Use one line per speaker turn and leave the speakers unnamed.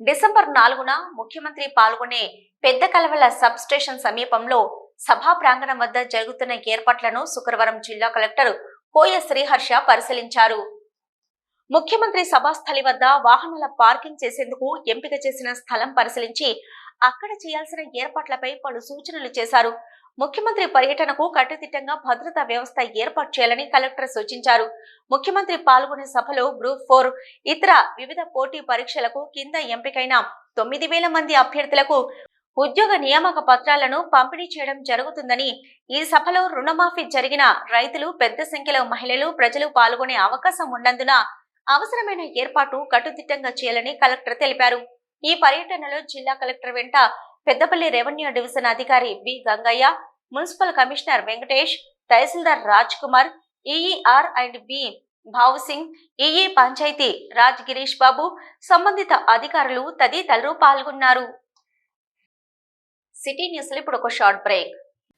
December నాలుగున ముఖ్యమంత్రి పాల్గొనే పెద్ద కలవల సబ్ స్టేషన్ సమీపంలో సభా ప్రాంగణం వద్ద జరుగుతున్న ఏర్పాట్లను శుక్రవారం జిల్లా కలెక్టర్ కోయ శ్రీహర్ష పరిశీలించారు. ముఖ్యమంత్రి సభాస్థలి వద్ద వాహనాల పార్కింగ్ చేసేందుకు ఎంపిక చేసిన స్థలం పరిశీలించి అక్కడ చేయాల్సిన ఏర్పాట్లపై పలు సూచనలు చేశారు. ముఖ్యమంత్రి పర్యటనకు కట్టుదిట్టంగా భద్రతా వ్యవస్థ ఏర్పాటు చేయాలని కలెక్టర్ సూచించారు. ముఖ్యమంత్రి పాల్గొనే సభలో గ్రూప్ ఫోర్ ఇతర వివిధ పోటీ పరీక్షలకు కింద ఎంపికైన తొమ్మిది వేల మంది అభ్యర్థులకు ఉద్యోగ నియామక పత్రాలను పంపిణీ చేయడం జరుగుతుందని ఈ సభలో రుణమాఫీ జరిగిన రైతులు పెద్ద సంఖ్యలో మహిళలు ప్రజలు పాల్గొనే అవకాశం ఉన్నందున అవసరమైన ఏర్పాటు కట్టుదిట్టంగా చేయాలని కలెక్టర్ తెలిపారు. ఈ పర్యటనలో జిల్లా కలెక్టర్ వెంట పెద్దపల్లి రెవెన్యూ డివిజన్ అధికారి B Gangaiah municipal commissioner Venkatesh tahsildar Raj Kumar EE R and B Bhav Singh EE Panchayati Raj Girish Babu సంబంధిత అధికారులు తదితరులు పాల్గొన్నారు. సిటీ న్యూస్లో ఇప్పుడు ఒక షార్ట్ బ్రేక్.